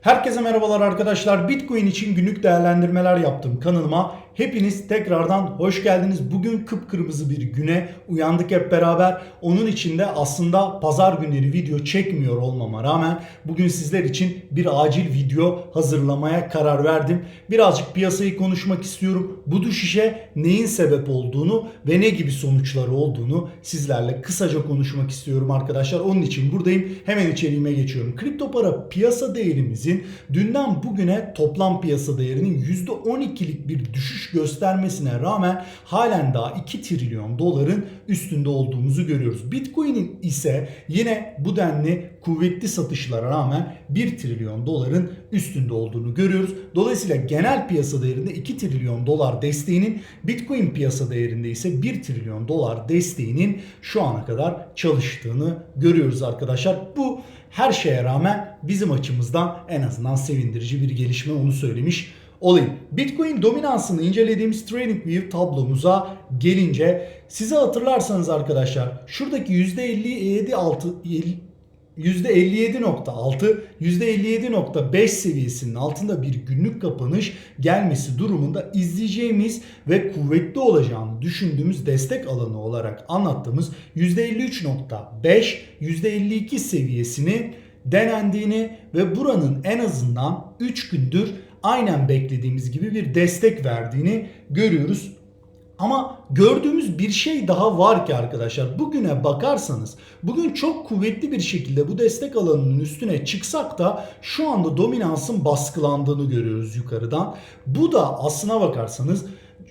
Herkese merhabalar arkadaşlar. Bitcoin için günlük değerlendirmeler yaptım kanalıma. Hepiniz tekrardan hoş geldiniz. Bugün kıpkırmızı bir güne uyandık hep beraber. Onun için de aslında pazar günleri video çekmiyor olmama rağmen bugün sizler için bir acil video hazırlamaya karar verdim. Birazcık piyasayı konuşmak istiyorum. Bu düşüşe neyin sebep olduğunu ve ne gibi sonuçları olduğunu sizlerle kısaca konuşmak istiyorum arkadaşlar. Onun için buradayım. Hemen içeriğime geçiyorum. Kripto para piyasa değerimizin dünden bugüne toplam piyasa değerinin %12'lik bir düşüş göstermesine rağmen halen daha 2 trilyon doların üstünde olduğumuzu görüyoruz. Bitcoin'in ise yine bu denli kuvvetli satışlara rağmen 1 trilyon doların üstünde olduğunu görüyoruz. Dolayısıyla genel piyasa değerinde 2 trilyon dolar desteğinin Bitcoin piyasa değerinde ise 1 trilyon dolar desteğinin şu ana kadar çalıştığını görüyoruz arkadaşlar. Bu her şeye rağmen bizim açımızdan en azından sevindirici bir gelişme onu söylemiş olayım. Bitcoin dominansını incelediğimiz TradingView tablomuza gelince size hatırlarsanız arkadaşlar şuradaki %57 altı %57.6, %57.5 seviyesinin altında bir günlük kapanış gelmesi durumunda izleyeceğimiz ve kuvvetli olacağını düşündüğümüz destek alanı olarak anlattığımız %53.5, %52 seviyesini denendiğini ve buranın en azından 3 gündür aynen beklediğimiz gibi bir destek verdiğini görüyoruz. Ama gördüğümüz bir şey daha var ki arkadaşlar. Bugüne bakarsanız bugün çok kuvvetli bir şekilde bu destek alanının üstüne çıksak da şu anda dominansın baskılandığını görüyoruz yukarıdan. Bu da aslına bakarsanız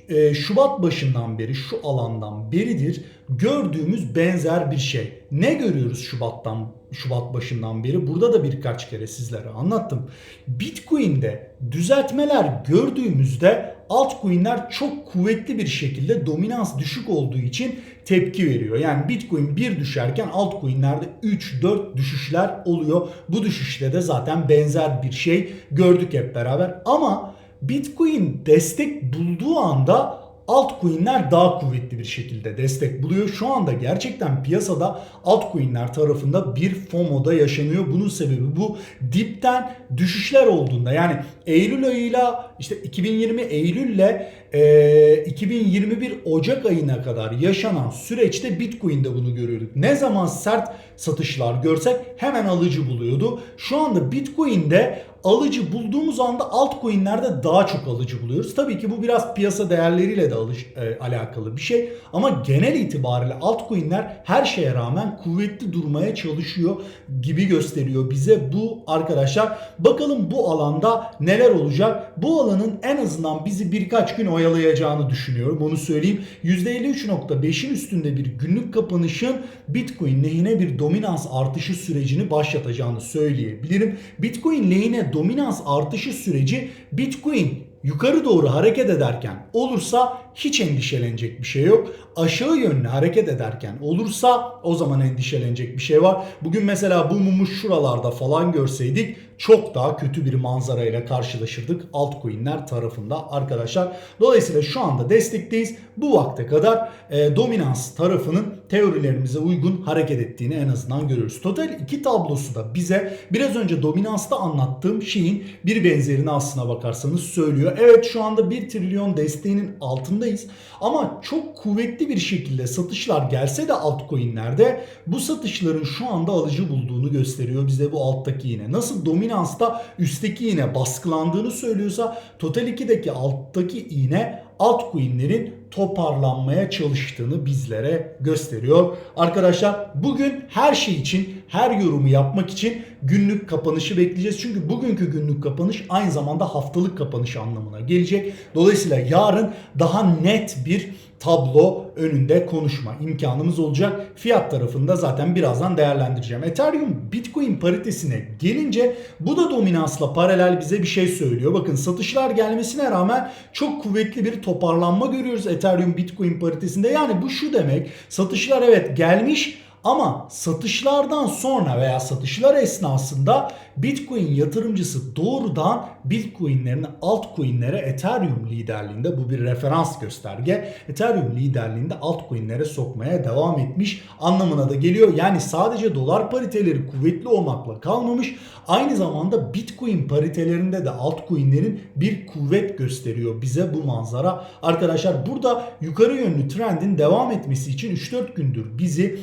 e, Şubat başından beri şu alandan beridir gördüğümüz benzer bir şey. Ne görüyoruz Şubat'tan Şubat başından beri? Burada da birkaç kere sizlere anlattım. Bitcoin'de düzeltmeler gördüğümüzde altcoin'ler çok kuvvetli bir şekilde dominans düşük olduğu için tepki veriyor. Yani Bitcoin bir düşerken altcoin'lerde 3-4 düşüşler oluyor. Bu düşüşte de zaten benzer bir şey gördük hep beraber. Ama Bitcoin destek bulduğu anda altcoin'ler daha kuvvetli bir şekilde destek buluyor. Şu anda gerçekten piyasada altcoin'ler tarafında bir FOMO'da yaşanıyor. Bunun sebebi bu dipten düşüşler olduğunda yani Eylül ayıyla işte 2020 Eylül'le e, 2021 Ocak ayına kadar yaşanan süreçte Bitcoin'de bunu görüyorduk. Ne zaman sert satışlar görsek hemen alıcı buluyordu. Şu anda Bitcoin'de alıcı bulduğumuz anda altcoin'lerde daha çok alıcı buluyoruz. Tabii ki bu biraz piyasa değerleriyle de alış, e, alakalı bir şey. Ama genel itibariyle altcoin'ler her şeye rağmen kuvvetli durmaya çalışıyor gibi gösteriyor bize bu arkadaşlar. Bakalım bu alanda neler olacak? Bu alanın en azından bizi birkaç gün oyalayacağını düşünüyorum. Onu söyleyeyim. %53.5'in üstünde bir günlük kapanışın Bitcoin lehine bir dominans artışı sürecini başlatacağını söyleyebilirim. Bitcoin lehine dominans artışı süreci Bitcoin yukarı doğru hareket ederken olursa hiç endişelenecek bir şey yok. Aşağı yönlü hareket ederken olursa o zaman endişelenecek bir şey var. Bugün mesela bu mumu şuralarda falan görseydik çok daha kötü bir manzarayla karşılaşırdık altcoin'ler tarafında arkadaşlar. Dolayısıyla şu anda destekteyiz. Bu vakte kadar e, dominans tarafının teorilerimize uygun hareket ettiğini en azından görüyoruz. Total 2 tablosu da bize biraz önce dominansta anlattığım şeyin bir benzerini aslına bakarsanız söylüyor. Evet şu anda 1 trilyon desteğinin altındayız ama çok kuvvetli bir şekilde satışlar gelse de altcoin'lerde bu satışların şu anda alıcı bulduğunu gösteriyor bize bu alttaki yine. Nasıl dominansta üstteki iğne baskılandığını söylüyorsa Total 2'deki alttaki iğne altcoin'lerin toparlanmaya çalıştığını bizlere gösteriyor. Arkadaşlar bugün her şey için, her yorumu yapmak için günlük kapanışı bekleyeceğiz. Çünkü bugünkü günlük kapanış aynı zamanda haftalık kapanış anlamına gelecek. Dolayısıyla yarın daha net bir tablo önünde konuşma imkanımız olacak. Fiyat tarafında zaten birazdan değerlendireceğim. Ethereum Bitcoin paritesine gelince bu da dominansla paralel bize bir şey söylüyor. Bakın satışlar gelmesine rağmen çok kuvvetli bir toparlanma görüyoruz Ethereum Bitcoin paritesinde. Yani bu şu demek satışlar evet gelmiş Ama satışlardan sonra veya satışlar esnasında Bitcoin yatırımcısı doğrudan Bitcoin'lerini altcoin'lere Ethereum liderliğinde bu bir referans gösterge. Ethereum liderliğinde altcoin'lere sokmaya devam etmiş anlamına da geliyor. Yani sadece dolar pariteleri kuvvetli olmakla kalmamış. Aynı zamanda Bitcoin paritelerinde de altcoin'lerin bir kuvvet gösteriyor bize bu manzara. Arkadaşlar burada yukarı yönlü trendin devam etmesi için 3-4 gündür bizi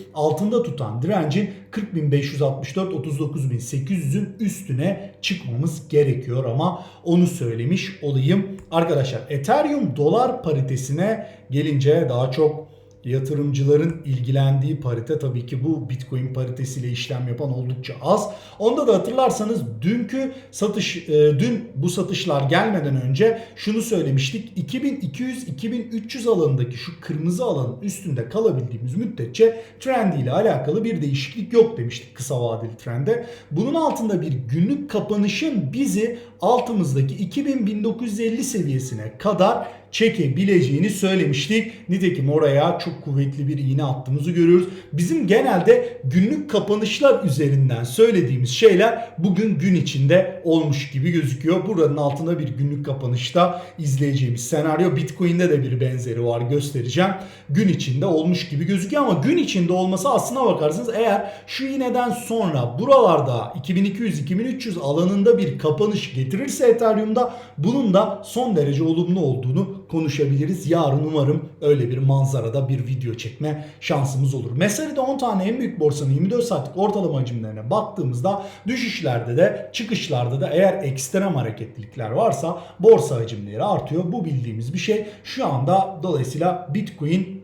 altında tutan direncin 40.564-39.800'ün üstüne çıkmamız gerekiyor ama onu söylemiş olayım. Arkadaşlar Ethereum dolar paritesine gelince daha çok yatırımcıların ilgilendiği parite tabii ki bu Bitcoin paritesiyle işlem yapan oldukça az. Onda da hatırlarsanız dünkü satış e, dün bu satışlar gelmeden önce şunu söylemiştik. 2200-2300 alanındaki şu kırmızı alanın üstünde kalabildiğimiz müddetçe trendiyle alakalı bir değişiklik yok demiştik kısa vadeli trende. Bunun altında bir günlük kapanışın bizi altımızdaki 2000-1950 seviyesine kadar çekebileceğini söylemiştik. Nitekim oraya çok kuvvetli bir iğne attığımızı görüyoruz. Bizim genelde günlük kapanışlar üzerinden söylediğimiz şeyler bugün gün içinde olmuş gibi gözüküyor. Buranın altında bir günlük kapanışta izleyeceğimiz senaryo Bitcoin'de de bir benzeri var göstereceğim. Gün içinde olmuş gibi gözüküyor ama gün içinde olması aslına bakarsanız eğer şu iğneden sonra buralarda 2200-2300 alanında bir kapanış getirirse Ethereum'da bunun da son derece olumlu olduğunu konuşabiliriz. Yarın umarım öyle bir manzarada bir video çekme şansımız olur. Meselede 10 tane en büyük borsanın 24 saatlik ortalama hacimlerine baktığımızda düşüşlerde de çıkışlarda da eğer ekstrem hareketlilikler varsa borsa hacimleri artıyor. Bu bildiğimiz bir şey. Şu anda dolayısıyla Bitcoin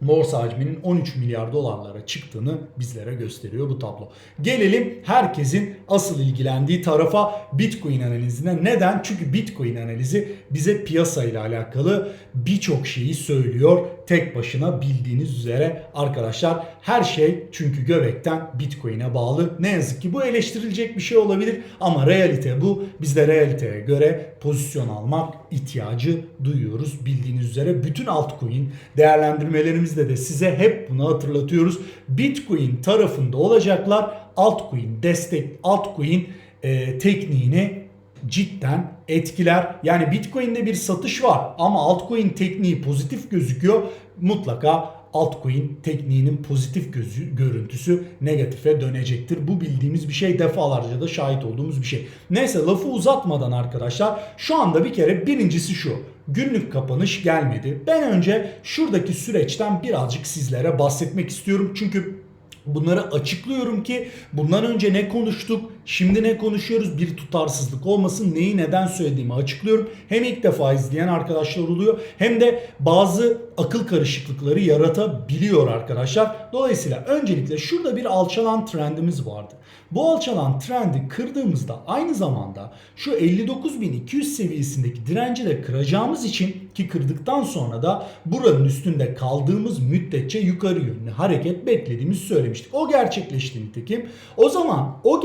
borsa hacminin 13 milyar dolarlara çıktığını bizlere gösteriyor bu tablo. Gelelim herkesin asıl ilgilendiği tarafa Bitcoin analizine. Neden? Çünkü Bitcoin analizi bize piyasa ile alakalı birçok şeyi söylüyor. Tek başına bildiğiniz üzere arkadaşlar her şey çünkü göbekten Bitcoin'e bağlı. Ne yazık ki bu eleştirilecek bir şey olabilir ama realite bu. Biz de realiteye göre pozisyon almak ihtiyacı duyuyoruz. Bildiğiniz üzere bütün altcoin değerlendirmelerimizde de size hep bunu hatırlatıyoruz. Bitcoin tarafında olacaklar altcoin destek altcoin e, tekniğini cidden etkiler. Yani Bitcoin'de bir satış var ama altcoin tekniği pozitif gözüküyor. Mutlaka altcoin tekniğinin pozitif gözü, görüntüsü negatife dönecektir. Bu bildiğimiz bir şey defalarca da şahit olduğumuz bir şey. Neyse lafı uzatmadan arkadaşlar şu anda bir kere birincisi şu. Günlük kapanış gelmedi. Ben önce şuradaki süreçten birazcık sizlere bahsetmek istiyorum. Çünkü Bunları açıklıyorum ki bundan önce ne konuştuk, şimdi ne konuşuyoruz bir tutarsızlık olmasın. Neyi neden söylediğimi açıklıyorum. Hem ilk defa izleyen arkadaşlar oluyor hem de bazı akıl karışıklıkları yaratabiliyor arkadaşlar. Dolayısıyla öncelikle şurada bir alçalan trendimiz vardı. Bu alçalan trendi kırdığımızda aynı zamanda şu 59.200 seviyesindeki direnci de kıracağımız için ki kırdıktan sonra da buranın üstünde kaldığımız müddetçe yukarı yönlü hareket beklediğimizi söylemiştik. O gerçekleşti nitekim. O zaman o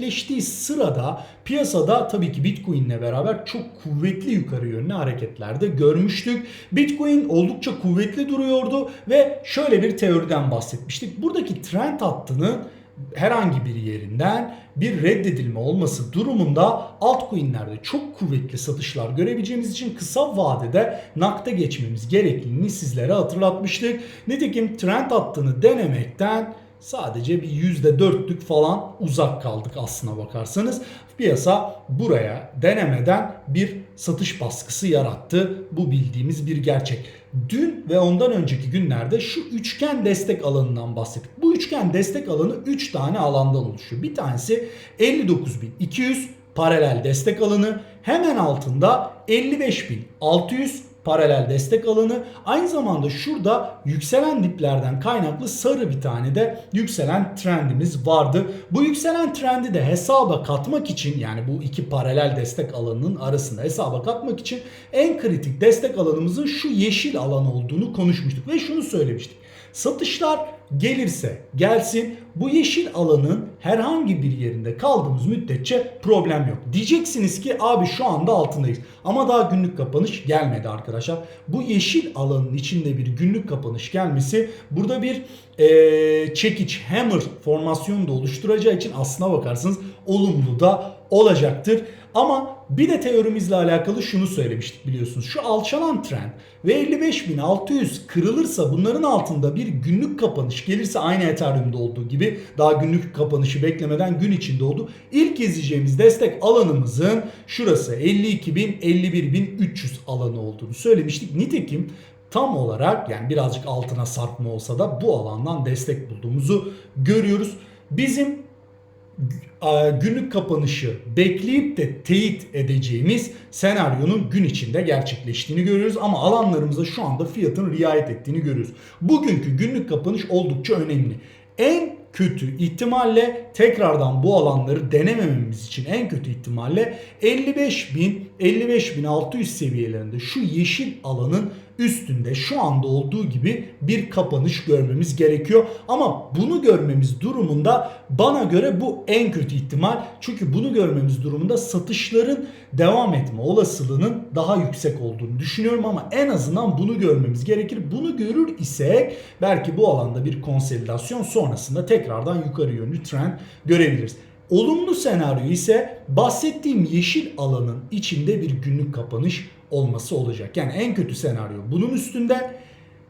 gerçekleştiği sırada piyasada tabii ki Bitcoin ile beraber çok kuvvetli yukarı yönlü hareketlerde görmüştük. Bitcoin oldukça kuvvetli duruyordu ve şöyle bir teoriden bahsetmiştik. Buradaki trend hattının herhangi bir yerinden bir reddedilme olması durumunda altcoin'lerde çok kuvvetli satışlar görebileceğimiz için kısa vadede nakde geçmemiz gerekliliğini sizlere hatırlatmıştık. Nitekim trend hattını denemekten sadece bir %4'lük falan uzak kaldık aslına bakarsanız. Piyasa buraya denemeden bir satış baskısı yarattı. Bu bildiğimiz bir gerçek. Dün ve ondan önceki günlerde şu üçgen destek alanından bahsettik. Bu üçgen destek alanı 3 tane alandan oluşuyor. Bir tanesi 59.200 paralel destek alanı. Hemen altında 55.600 paralel destek alanı. Aynı zamanda şurada yükselen diplerden kaynaklı sarı bir tane de yükselen trendimiz vardı. Bu yükselen trendi de hesaba katmak için yani bu iki paralel destek alanının arasında hesaba katmak için en kritik destek alanımızın şu yeşil alan olduğunu konuşmuştuk ve şunu söylemiştik. Satışlar gelirse gelsin bu yeşil alanın herhangi bir yerinde kaldığımız müddetçe problem yok. Diyeceksiniz ki abi şu anda altındayız ama daha günlük kapanış gelmedi arkadaşlar. Bu yeşil alanın içinde bir günlük kapanış gelmesi burada bir e, çekiç hammer formasyonu da oluşturacağı için aslına bakarsınız olumlu da olacaktır. Ama bir de teorimizle alakalı şunu söylemiştik biliyorsunuz. Şu alçalan trend ve 55.600 kırılırsa bunların altında bir günlük kapanış gelirse aynı Ethereum'da olduğu gibi daha günlük kapanışı beklemeden gün içinde oldu. İlk izleyeceğimiz destek alanımızın şurası 52.000-51.300 alanı olduğunu söylemiştik. Nitekim tam olarak yani birazcık altına sarkma olsa da bu alandan destek bulduğumuzu görüyoruz. Bizim günlük kapanışı bekleyip de teyit edeceğimiz senaryonun gün içinde gerçekleştiğini görüyoruz ama alanlarımıza şu anda fiyatın riayet ettiğini görüyoruz. Bugünkü günlük kapanış oldukça önemli. En kötü ihtimalle tekrardan bu alanları denemememiz için en kötü ihtimalle 55.000 55.600 seviyelerinde şu yeşil alanın üstünde şu anda olduğu gibi bir kapanış görmemiz gerekiyor. Ama bunu görmemiz durumunda bana göre bu en kötü ihtimal. Çünkü bunu görmemiz durumunda satışların devam etme olasılığının daha yüksek olduğunu düşünüyorum ama en azından bunu görmemiz gerekir. Bunu görür ise belki bu alanda bir konsolidasyon sonrasında tekrardan yukarı yönlü trend görebiliriz. Olumlu senaryo ise bahsettiğim yeşil alanın içinde bir günlük kapanış olması olacak. Yani en kötü senaryo bunun üstünde.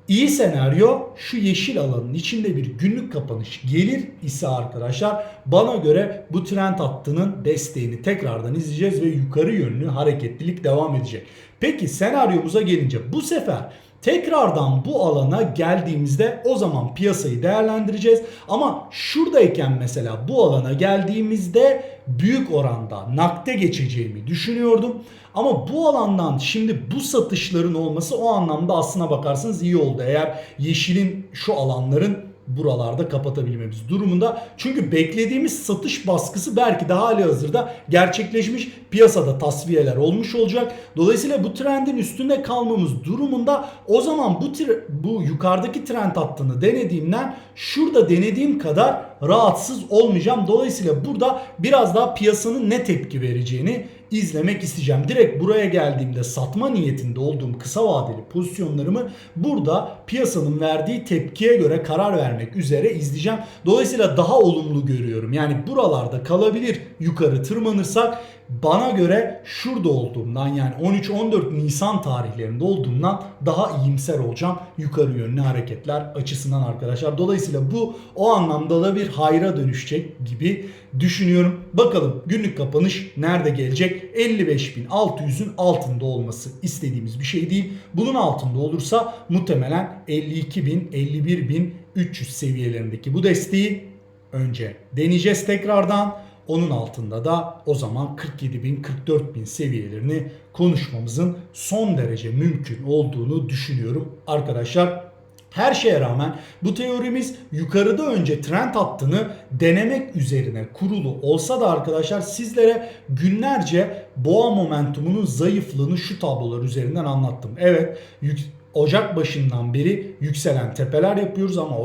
İyi senaryo şu yeşil alanın içinde bir günlük kapanış gelir ise arkadaşlar bana göre bu trend hattının desteğini tekrardan izleyeceğiz ve yukarı yönlü hareketlilik devam edecek. Peki senaryomuza gelince bu sefer Tekrardan bu alana geldiğimizde o zaman piyasayı değerlendireceğiz. Ama şuradayken mesela bu alana geldiğimizde büyük oranda nakde geçeceğimi düşünüyordum. Ama bu alandan şimdi bu satışların olması o anlamda aslına bakarsanız iyi oldu. Eğer yeşilin şu alanların buralarda kapatabilmemiz durumunda. Çünkü beklediğimiz satış baskısı belki de hali hazırda gerçekleşmiş piyasada tasfiyeler olmuş olacak. Dolayısıyla bu trendin üstünde kalmamız durumunda o zaman bu bu yukarıdaki trend hattını denediğimden şurada denediğim kadar rahatsız olmayacağım. Dolayısıyla burada biraz daha piyasanın ne tepki vereceğini izlemek isteyeceğim. Direkt buraya geldiğimde satma niyetinde olduğum kısa vadeli pozisyonlarımı burada piyasanın verdiği tepkiye göre karar vermek üzere izleyeceğim. Dolayısıyla daha olumlu görüyorum. Yani buralarda kalabilir yukarı tırmanırsak bana göre şurada olduğumdan yani 13-14 Nisan tarihlerinde olduğumdan daha iyimser olacağım yukarı yönlü hareketler açısından arkadaşlar. Dolayısıyla bu o anlamda da bir hayra dönüşecek gibi düşünüyorum. Bakalım günlük kapanış nerede gelecek? 55.600'ün altında olması istediğimiz bir şey değil. Bunun altında olursa muhtemelen 52.000, 51.300 seviyelerindeki bu desteği önce deneyeceğiz tekrardan. Onun altında da o zaman 47 bin 44 bin seviyelerini konuşmamızın son derece mümkün olduğunu düşünüyorum arkadaşlar. Her şeye rağmen bu teorimiz yukarıda önce trend hattını denemek üzerine kurulu olsa da arkadaşlar sizlere günlerce boğa momentumunun zayıflığını şu tablolar üzerinden anlattım. Evet Ocak başından beri yükselen tepeler yapıyoruz ama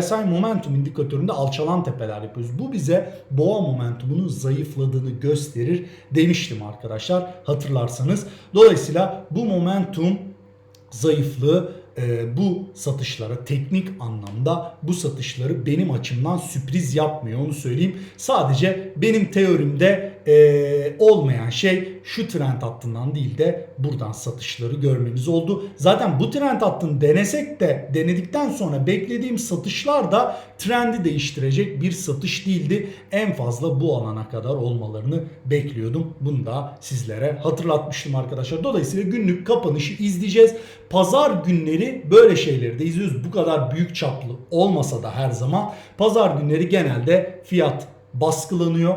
RSI momentum indikatöründe alçalan tepeler yapıyoruz. Bu bize boğa momentumunun zayıfladığını gösterir demiştim arkadaşlar hatırlarsanız. Dolayısıyla bu momentum zayıflığı e, bu satışlara teknik anlamda bu satışları benim açımdan sürpriz yapmıyor onu söyleyeyim. Sadece benim teorimde e, olmayan şey şu trend hattından değil de buradan satışları görmemiz oldu. Zaten bu trend hattını denesek de denedikten sonra beklediğim satışlar da trendi değiştirecek bir satış değildi. En fazla bu alana kadar olmalarını bekliyordum. Bunu da sizlere hatırlatmıştım arkadaşlar. Dolayısıyla günlük kapanışı izleyeceğiz. Pazar günleri böyle şeyleri de izliyoruz. Bu kadar büyük çaplı olmasa da her zaman pazar günleri genelde fiyat baskılanıyor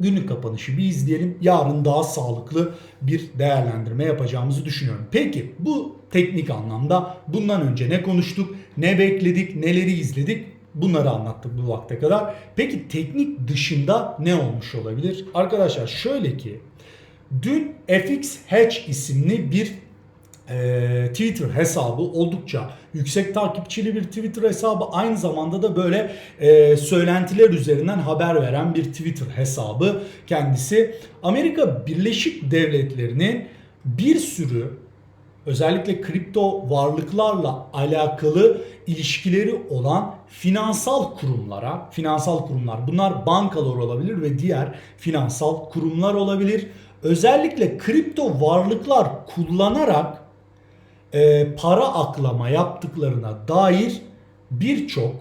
günlük kapanışı bir izleyelim. Yarın daha sağlıklı bir değerlendirme yapacağımızı düşünüyorum. Peki bu teknik anlamda bundan önce ne konuştuk, ne bekledik, neleri izledik? Bunları anlattık bu vakte kadar. Peki teknik dışında ne olmuş olabilir? Arkadaşlar şöyle ki dün FX Hedge isimli bir e, Twitter hesabı oldukça yüksek takipçili bir Twitter hesabı aynı zamanda da böyle e, söylentiler üzerinden haber veren bir Twitter hesabı kendisi. Amerika Birleşik Devletleri'nin bir sürü özellikle kripto varlıklarla alakalı ilişkileri olan finansal kurumlara, finansal kurumlar bunlar bankalar olabilir ve diğer finansal kurumlar olabilir. Özellikle kripto varlıklar kullanarak e, para aklama yaptıklarına dair birçok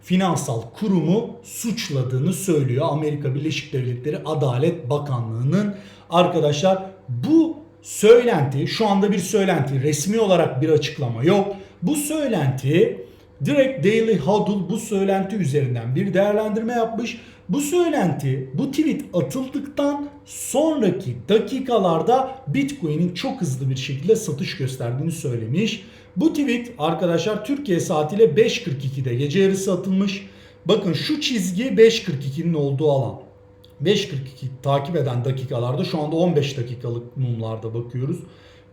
finansal kurumu suçladığını söylüyor Amerika Birleşik Devletleri Adalet Bakanlığı'nın. Arkadaşlar bu söylenti şu anda bir söylenti resmi olarak bir açıklama yok. Bu söylenti direkt Daily Huddle bu söylenti üzerinden bir değerlendirme yapmış. Bu söylenti bu tweet atıldıktan sonraki dakikalarda Bitcoin'in çok hızlı bir şekilde satış gösterdiğini söylemiş. Bu tweet arkadaşlar Türkiye saatiyle 5.42'de gece yarısı atılmış. Bakın şu çizgi 5.42'nin olduğu alan. 5.42 takip eden dakikalarda şu anda 15 dakikalık mumlarda bakıyoruz.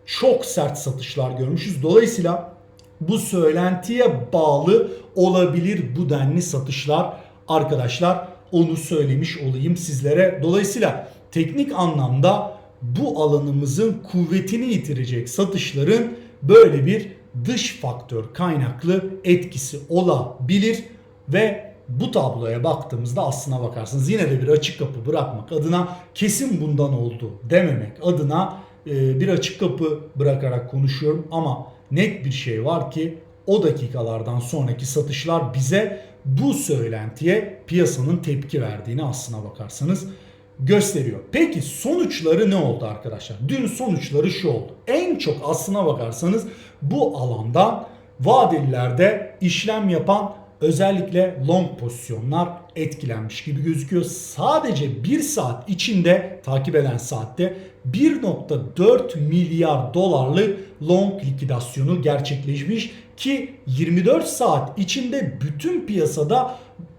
Çok sert satışlar görmüşüz. Dolayısıyla bu söylentiye bağlı olabilir bu denli satışlar arkadaşlar. Onu söylemiş olayım sizlere. Dolayısıyla teknik anlamda bu alanımızın kuvvetini yitirecek satışların böyle bir dış faktör kaynaklı etkisi olabilir ve bu tabloya baktığımızda aslına bakarsınız yine de bir açık kapı bırakmak adına kesin bundan oldu dememek adına e, bir açık kapı bırakarak konuşuyorum ama net bir şey var ki o dakikalardan sonraki satışlar bize bu söylentiye piyasanın tepki verdiğini aslına bakarsanız gösteriyor. Peki sonuçları ne oldu arkadaşlar? Dün sonuçları şu oldu. En çok aslına bakarsanız bu alanda vadelilerde işlem yapan özellikle long pozisyonlar etkilenmiş gibi gözüküyor. Sadece 1 saat içinde takip eden saatte 1.4 milyar dolarlık long likidasyonu gerçekleşmiş ki 24 saat içinde bütün piyasada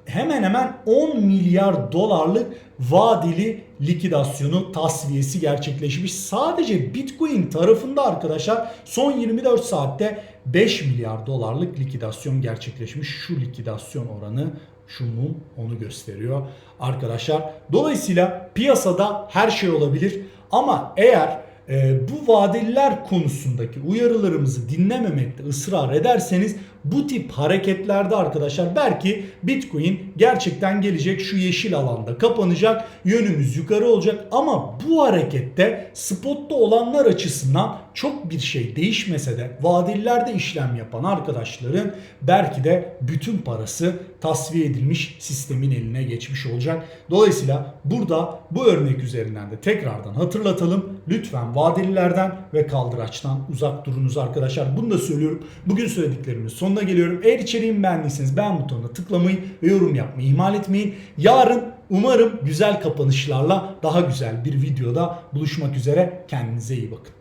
hemen hemen 10 milyar dolarlık vadeli likidasyonu tasfiyesi gerçekleşmiş. Sadece Bitcoin tarafında arkadaşlar son 24 saatte 5 milyar dolarlık likidasyon gerçekleşmiş. Şu likidasyon oranı şu mum onu gösteriyor arkadaşlar. Dolayısıyla piyasada her şey olabilir ama eğer e, bu vadeliler konusundaki uyarılarımızı dinlememekte ısrar ederseniz bu tip hareketlerde arkadaşlar belki Bitcoin gerçekten gelecek şu yeşil alanda kapanacak yönümüz yukarı olacak ama bu harekette spotta olanlar açısından çok bir şey değişmese de vadelilerde işlem yapan arkadaşların belki de bütün parası tasfiye edilmiş sistemin eline geçmiş olacak. Dolayısıyla burada bu örnek üzerinden de tekrardan hatırlatalım. Lütfen vadelilerden ve kaldıraçtan uzak durunuz arkadaşlar. Bunu da söylüyorum. Bugün söylediklerimin sonuna geliyorum. Eğer içeriğimi beğendiyseniz beğen butonuna tıklamayı ve yorum yapmayı ihmal etmeyin. Yarın umarım güzel kapanışlarla daha güzel bir videoda buluşmak üzere. Kendinize iyi bakın.